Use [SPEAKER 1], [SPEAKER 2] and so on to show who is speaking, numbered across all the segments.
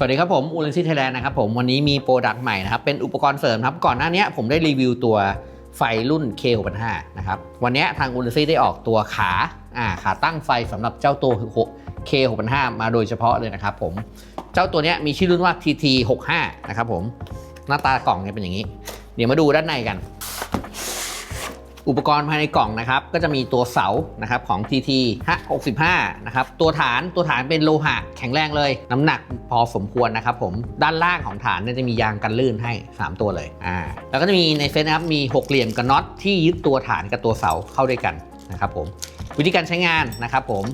[SPEAKER 1] สวัสดีครับผมอูเลนซี่ไทยแลนด์นะครับผมวันนี้มีโปรดักต์ใหม่นะครับ เป็นอุปกรณ์เสริมครับ ก่อนหน้านี้ผมได้รีวิวตัวไฟรุ่น K65 นะครับ วันนี้ทางอูเลนซี่ได้ออกตัวขาอ่าขาตั้งไฟสำหรับเจ้าตัว K65 มาโดยเฉพาะเลยนะครับผมเจ้าตัวนี้มีชื่อรุ่นว่า TT65 นะครับผมหน้าตากล่องเนี่ยเป็นอย่างนี้ เดี๋ยวมาดูด้านในกัน อุปกรณ์ภายในกล่องนะครับก็จะมีตัวเสานะครับของ TT 65นะครับตัวฐานตัวฐานเป็นโลหะแข็งแรงเลย น้ำหนักพอสมควรนะครับผมด้านล่างของฐานเนี่ยจะมียางกันลื่นให้ 3 ตัวเลยอ่าแล้วก็จะมีในเซตนะครับมีหกเหลี่ยมกับน็อตที่ยึดตัวฐานกับตัวเสาเข้าด้วยกันนะครับผมวิธีการใช้งานนะครับผม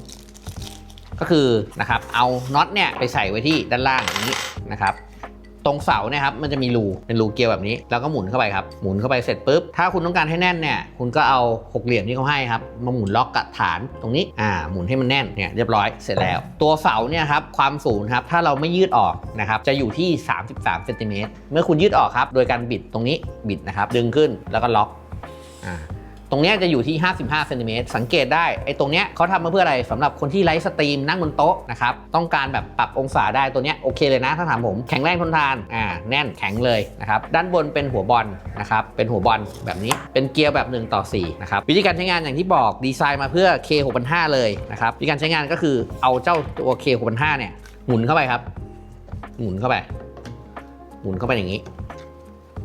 [SPEAKER 1] ก็คือนะครับเอาน็อตเนี่ยไปใส่ไว้ที่ด้านล่างอย่างนี้นะครับ ตรงเสาเนี่ยครับมันจะมีรูเป็นรูเกลียวแบบนี้ แล้วก็หมุนเข้าไปครับหมุนเข้าไปเสร็จปุ๊บถ้าคุณต้องการให้แน่นเนี่ยคุณก็เอาหกเหลี่ยมที่เขาให้ครับมาหมุนล็อกกับฐานตรงนี้อ่าหมุนให้มันแน่นเนี่ยเรียบร้อยเสร็จแล้ว ตัวเสาเนี่ยครับความสูงครับถ้าเราไม่ยืดออกนะครับจะอยู่ที่ 33เซนติเมตรเมื่อคุณยืดออกครับโดยการบิดตรงนี้บิดนะครับดึงขึ้นแล้วก็ล็อกอ่า ตรงนี้จะอยู่ที่ 55เซนติเมตรสังเกตได้ไอ้ตรงเนี้ยเขาทำมาเพื่ออะไรสำหรับคนที่ไลฟ์สตรีมนั่งบนโต๊ะนะครับต้องการแบบปรับองศาได้ตัวเนี้ยโอเคเลยนะถ้าถามผมแข็งแรงทนทานอ่าแน่นแข็งเลยนะครับด้านบนเป็นหัวบอลนะครับเป็นหัวบอลแบบนี้เป็นเกียร์แบบ1ต่อ4นะครับวิธีการใช้งานอย่างที่บอกดีไซน์มาเพื่อ K6500 เลยนะครับวิธีการใช้งานก็คือเอาเจ้าตัว K6500 เนี่ยหมุนเข้าไปครับ หมุนเข้าไป หมุนเข้าไปอย่างนี้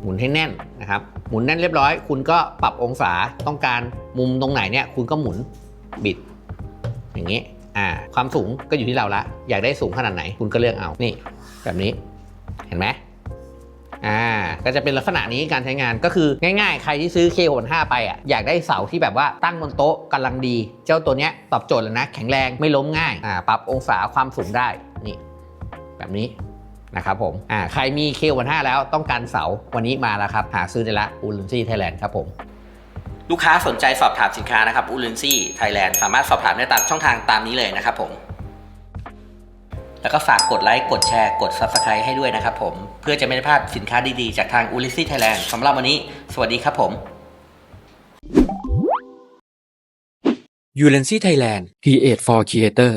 [SPEAKER 1] หมุนให้แน่นนะครับหมุนแน่นเรียบร้อย คุณก็ปรับองศาต้องการมุมตรงไหนเนี่ยคุณก็หมุนบิด อย่างนี้อ่าความสูงก็อยู่ที่เราละ อยากได้สูงขนาดไหนคุณก็เลือกเอานี่ แบบนี้เห็นไหมอ่าก็จะเป็นลักษณะนี้การใช้งานก็คือง่ายๆ ใครที่ซื้อ K65 ไปอะอยากได้เสาที่แบบว่าตั้งบนโต๊ะกำลังดี เจ้าตัวเนี้ยตอบโจทย์เลยนะ แข็งแรงไม่ล้มง่ายอ่าปรับองศาความสูงได้นี่แบบนี้ นะครับผมอ่าใครมี K15 แล้วต้องการเสาวันนี้มาแล้วครับ หาซื้อได้ละอูลุนซี่ไทยแลนด์ครับผมลูกค้าสนใจสอบถามสินค้านะครับอูลุนซี่ไทยแลนด์สามารถสอบถามได้ตามช่องทางตามนี้เลยนะครับผมแล้วก็ฝากกดไลค์ กดแชร์ กด Subscribe ให้ด้วยนะครับผม เพื่อจะไม่ได้พลาดสินค้าดีๆ จากทางอูลิซี่ไทยแลนด์สำหรับวันนี้ สวัสดีครับผม
[SPEAKER 2] u l e n c y Thailand Create for Creator